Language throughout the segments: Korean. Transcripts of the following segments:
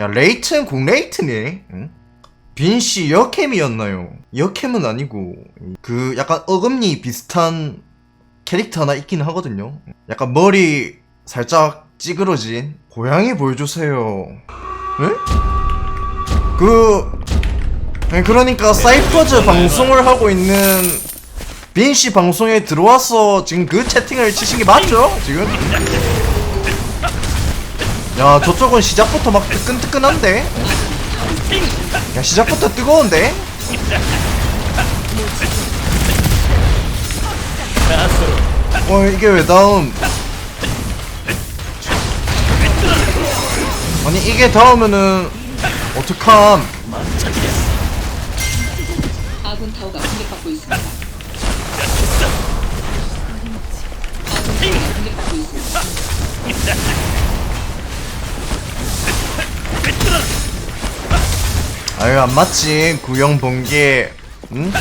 야 레이튼 공 레이트네 응? 빈씨 여캠이었나요? 여캠은 아니고 그 약간 어금니 비슷한 캐릭터 하나 있긴 하거든요 약간 머리 살짝 찌그러진 고양이 보여주세요 응? 그 네, 그러니까 사이퍼즈 방송을 하고 있는 빈씨 방송에 들어와서 지금 그 채팅을 치신 게 맞죠? 지금? 야 저쪽은 시작부터 막 뜨끈뜨끈한데? 야 시작부터 뜨거운데? 어 이게 왜 다음 아니 이게 다음에는 어떡함 아유 안 맞지? 구형 번개 응?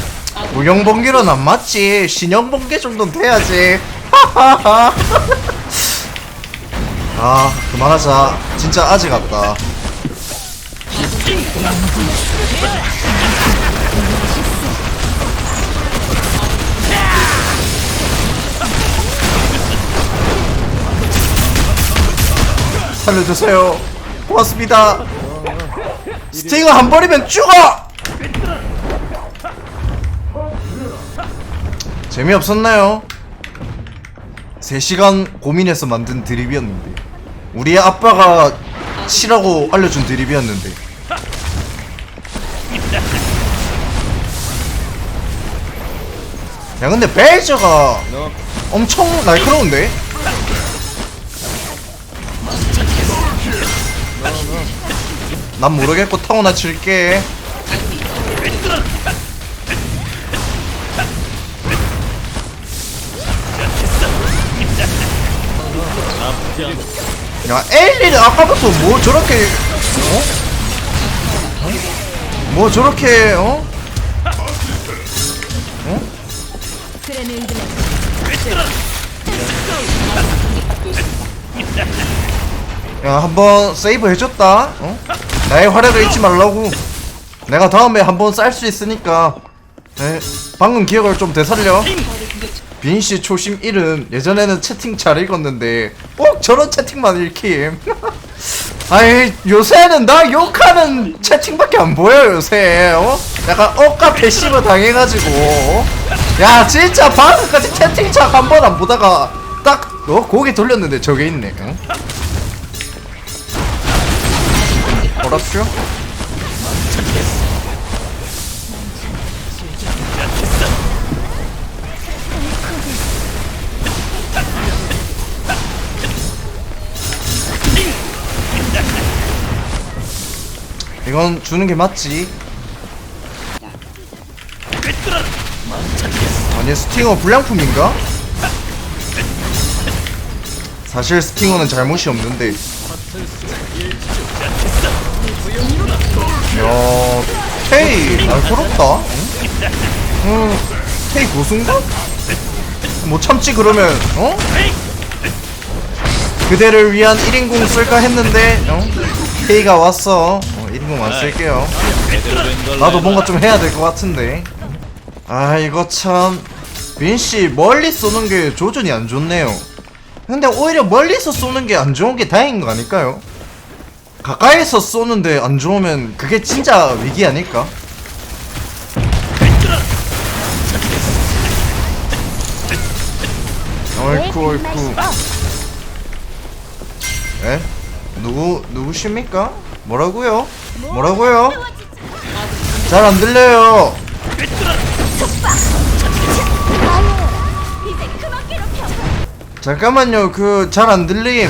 구형 번개로는 안 맞지. 신형 번개 정도는 돼야지. 아 그만하자. 진짜 아재 같다. 살려주세요. 고맙습니다 스팅을 한 번이면 죽어! 재미없었나요? 3시간 고민해서 만든 드립이었는데 우리 아빠가 치라고 알려준 드립이었는데 야 근데 베이저가 엄청 날카로운데? 난 모르겠고 타고나 칠게 야 엘리는 아까부터 뭐 저렇게 어? 어? 뭐 저렇게 어? 야 한번 세이브 해줬다 어? 나의 활약을 잊지 말라고 내가 다음에 한번 쌀 수 있으니까 에, 방금 기억을 좀 되살려 빈씨 초심 이름 예전에는 채팅 잘 읽었는데 꼭 저런 채팅만 읽힘 아이 요새는 나 욕하는 채팅밖에 안 보여 요새 어? 약간 억까 패시브 당해가지고 어? 야 진짜 방금까지 채팅창 한 번 안 보다가 딱 어? 고개 돌렸는데 저게 있네 응? 뭐랍쇼? 이건 주는 게 맞지. 아니 스팅어 불량품인가? 사실 스팅어는 잘못이 없는데. 야, 테이 날카롭다. 응? 응, 테이 고수인가? 못 참지 그러면 어? 그대를 위한 1인공 쓸까 했는데 어? 테이가 왔어. 어, 1인공 안 쓸게요. 나도 뭔가 좀 해야 될 것 같은데. 아 이거 참 빈씨 멀리 쏘는 게 조준이 안 좋네요. 근데 오히려 멀리서 쏘는 게 안 좋은 게 다행인 거 아닐까요? 가까이서 쏘는데 안 좋으면 그게 진짜 위기 아닐까? 어이쿠 어이쿠 에? 누구 누구십니까? 뭐라고요? 뭐라고요? 잘 안 들려요. 잠깐만요. 그 잘 안 들림.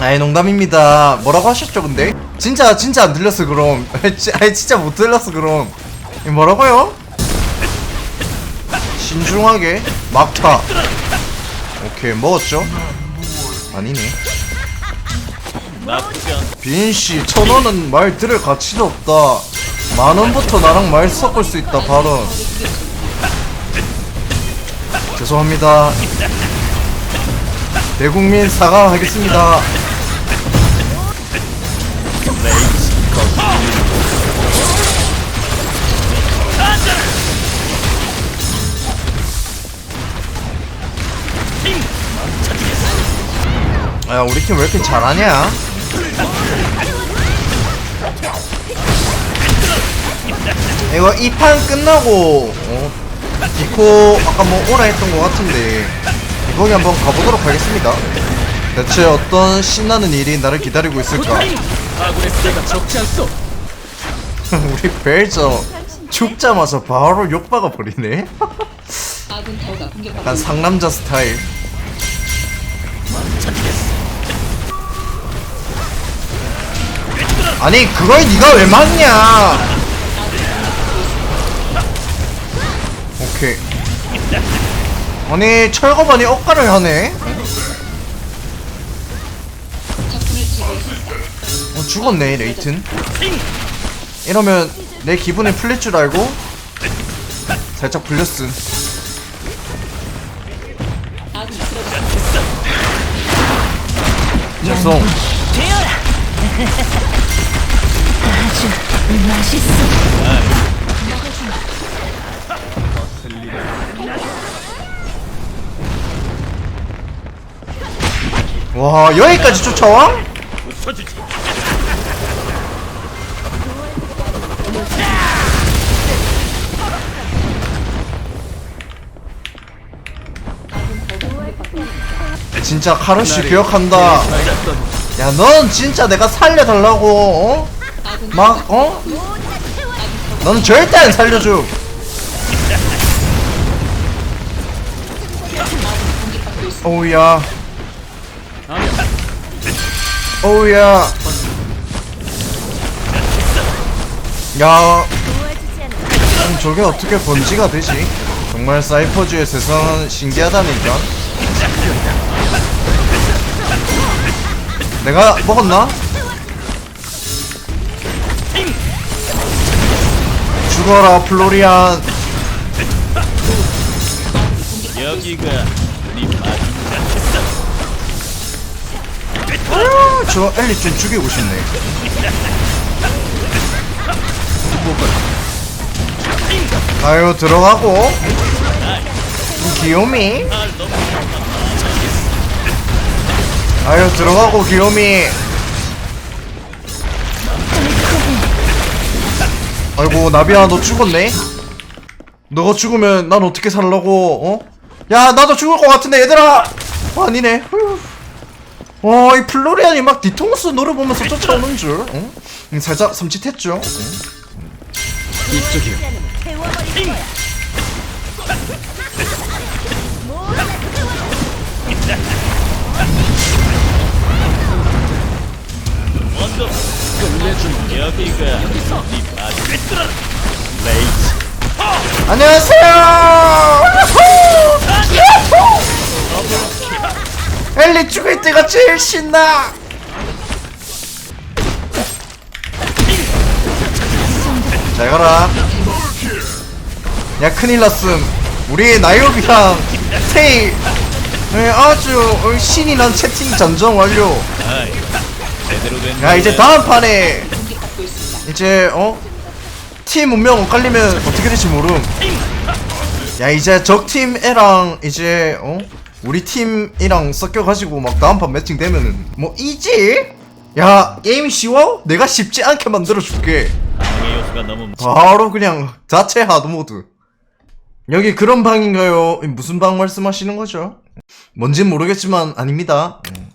아이 농담입니다. 뭐라고 하셨죠 근데? 진짜 진짜 안 들렸어 그럼. 아이 진짜 못 들렸어 그럼. 이 뭐라고요? 신중하게 막타 오케이 먹었죠? 아니네. 빈씨 천원은 말 들을 가치도 없다 만원부터 나랑 말 섞을 수 있다 발언 죄송합니다 대국민 사과하겠습니다 야 우리 팀 왜 이렇게 잘하냐? 이거 이 판 끝나고 어, 디코 아까 뭐 오라 했던 것 같은데 거기 한번 가보도록 하겠습니다 대체 어떤 신나는 일이 나를 기다리고 있을까 아군의 수가 적지 않소. 우리 벨저 죽자마자 바로 욕박아 버리네 약간. 상남자 스타일 아니 그걸 네가 왜 막냐? 오케이. 아니 철거반이 억가를 하네. 어, 죽었네 레이튼. 이러면 내 기분이 풀릴 줄 알고 살짝 풀렸음. 아군 와 여기까지 쫓아와? 진짜 카루씨 기억한다 야 넌 진짜 내가 살려달라고 어? 막 어? 너는 절대 안 살려줘. 오우야 오우야 야 그럼 저게 어떻게 번지가 되지? 정말 사이퍼즈의 세상은 신기하다니까 내가 먹었나? 죽어라 플로리안 여기가 네 마지막. 아, 저 엘리 좀 죽이고 싶네. 아유 들어가고. 귀요미. 아유 들어가고 귀요미 아이고 나비야 너 죽었네 너가 죽으면 난 어떻게 살라고 어? 야 나도 죽을 것 같은데 얘들아 어, 아니네 휴. 와, 이 플로리안이 막 뒤통수 노려보면서 쫓아오는 줄. 응? 응, 살짝 섬찟했죠. 응? 이쪽이요. 먼저 끝내준 여기가 네 마지막. 레이지. 안녕하세요. 야호! 엘리 죽을 때가 제일 신나. 잘 가라. 야 큰일 났음. 우리 나이오비랑 테이 예, 아주 어, 신이 난 채팅 전정 완료. 아이. 야 이제 다음 판에. 이제 어? 팀 운명 엇갈리면 어떻게 될지 모름 야 이제 적팀 애랑 이제 어? 우리 팀이랑 섞여가지고 막 다음 판 매칭 되면은 뭐 이지? 야 게임 쉬워? 내가 쉽지 않게 만들어줄게 바로 그냥 자체 하드 모드 여기 그런 방인가요? 무슨 방 말씀하시는 거죠? 뭔진 모르겠지만 아닙니다 음.